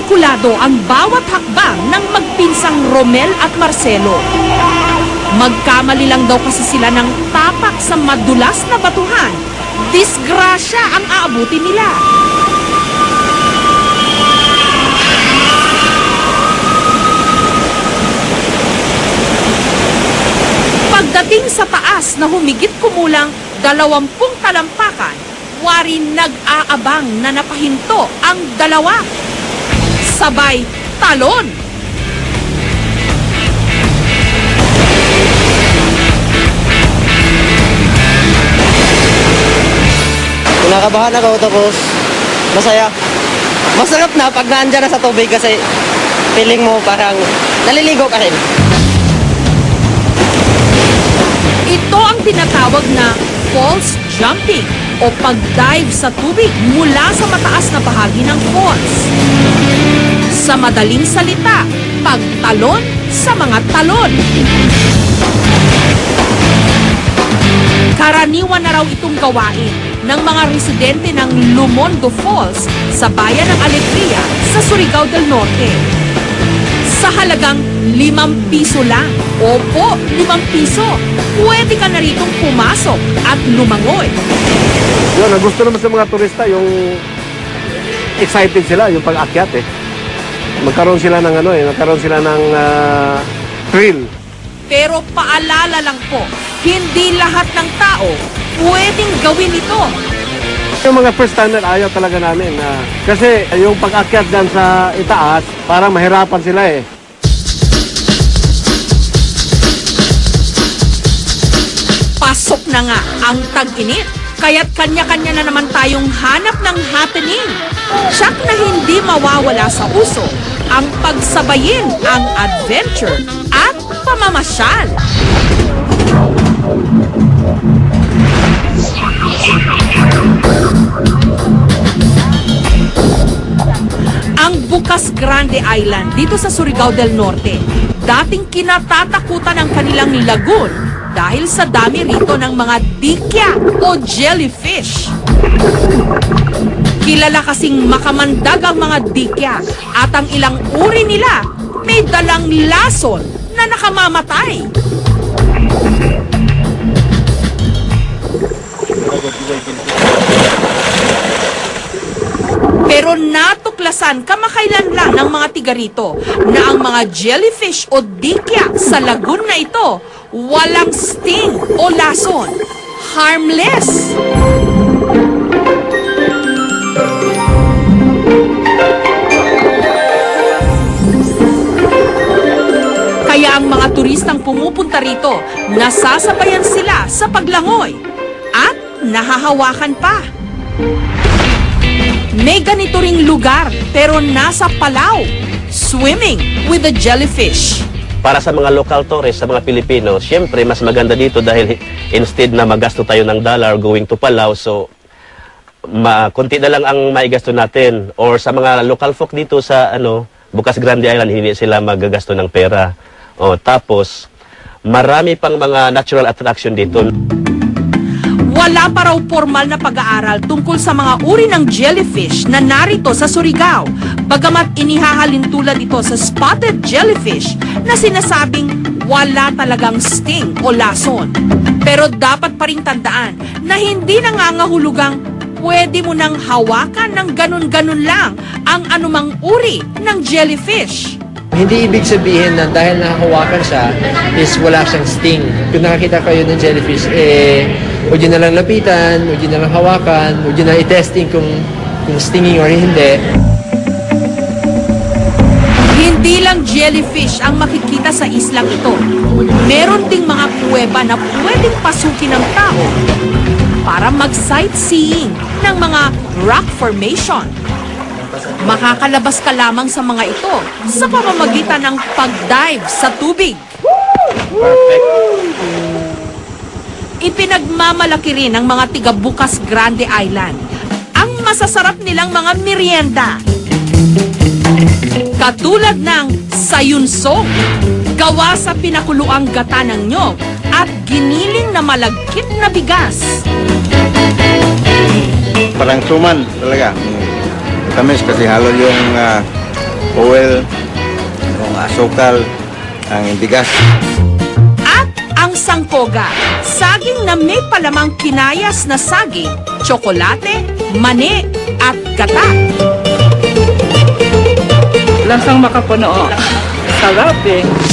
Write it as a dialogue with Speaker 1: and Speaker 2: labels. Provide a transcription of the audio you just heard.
Speaker 1: Kontrolado ang bawat hakbang ng magpinsang Romel at Marcelo. Magkamali lang daw kasi sila ng tapak sa madulas na batuhan. Disgrasya ang aabuti nila. Pagdating sa taas na humigit kumulang dalawampung talampakan, wari nag-aabang na napahinto ang dalawa. Sabay talon.
Speaker 2: Kinakabahan ako tapos masaya. Masarap na pag naandyan na sa tubig kasi feeling mo parang naliligo ka rin.
Speaker 1: Ito ang tinatawag na false jumping o pag-dive sa tubig mula sa mataas na bahagi ng falls. Sa madaling salita, pagtalon sa mga talon. Karaniwan na raw itong gawain ng mga residente ng Lumondo Falls sa bayan ng Alegria sa Surigao del Norte. Sa halagang limang piso lang. Opo, limang piso. Pwede ka na ritong pumasok at lumangoy.
Speaker 3: Yun, gusto naman sa mga turista, yung excited sila, yung pag-akyat eh. Magkaroon sila ng ano eh, magkaroon sila ng ah, thrill.
Speaker 1: Pero paalala lang po, hindi lahat ng tao pwedeng gawin ito.
Speaker 3: Yung mga first timer, ayaw talaga namin. na kasi yung pag-akyat dyan sa itaas, parang mahirapan sila eh.
Speaker 1: Pasok na nga ang tag-init. Kaya't kanya-kanya na naman tayong hanap ng happening. Tsak na hindi mawawala sa uso ang pagsabayin ang adventure at pamamasyal. Ang Bukas Grande Island dito sa Surigao del Norte, dating kinatatakutan ang kanilang lagoon dahil sa dami rito ng mga dikya o jellyfish. Kilala kasing makamandag ang mga dikya at ang ilang uri nila may dalang lason na nakamamatay. Pero natuklasan kamakailan lang ng mga tiga rito na ang mga jellyfish o dikya sa lagoon na ito walang sting o lason. Harmless. Pumupunta rito, nasasabayan sila sa paglangoy at nahahawakan pa. May ganito ring lugar pero nasa Palau. Swimming with the jellyfish.
Speaker 4: Para sa mga local tourists, sa mga Pilipino, siyempre mas maganda dito dahil instead na magasto tayo ng dollar going to Palau, so ma konti na lang ang maigasto natin. Or sa mga local folk dito sa ano, Bukas Grande Island, hindi sila magagasto ng pera. O, tapos, marami pang mga natural attraction dito.
Speaker 1: Wala pa raw formal na pag-aaral tungkol sa mga uri ng jellyfish na narito sa Surigao. Bagamat inihahalin tulad ito sa spotted jellyfish na sinasabing wala talagang sting o lason. Pero dapat pa rin tandaan na hindi nangangahulugang pwede mo nang hawakan ng ganun-ganun lang ang anumang uri ng jellyfish.
Speaker 5: Hindi ibig sabihin na dahil nakahawakan siya is wala siyang sting. Kung nakakita kayo ng jellyfish, eh, huwag na lang lapitan, huwag na lang hawakan, huwag na i-testing kung, kung stinging or hindi.
Speaker 1: Hindi lang jellyfish ang makikita sa islang ito. Meron ding mga kuweba na pwedeng pasukin ng tao para mag-sightseeing ng mga rock formation. Makakalabas ka lamang sa mga ito sa pamamagitan ng pag-dive sa tubig.
Speaker 4: Perfect.
Speaker 1: Ipinagmamalaki rin ng mga tiga Bukas Grande Island ang masasarap nilang mga merienda. Katulad ng sayunsong, gawa sa pinakuluang gata ng nyog at giniling na malagkit na bigas.
Speaker 6: parang suman talaga. Tamis kasi halo yung ah, oil, yung asukal, ang bigas.
Speaker 1: At ang sangkoga, saging na may palamang kinayas na saging, tsokolate, mani, at gata.
Speaker 7: Lasang makapuno. Sarap eh.